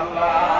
আল্লাহ।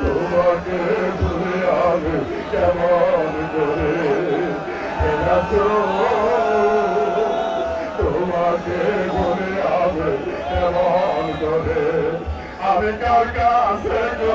তোমাকে তুমি আমি কেমন করে? তোমাকে বলে আমি কেমন করে আমি কার কাছে গো?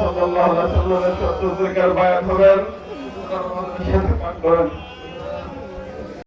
সাল্লাল্লাহু আলাইহি ওয়াসাল্লামের চতুর্দিকের বায়াত হবেন। করেন।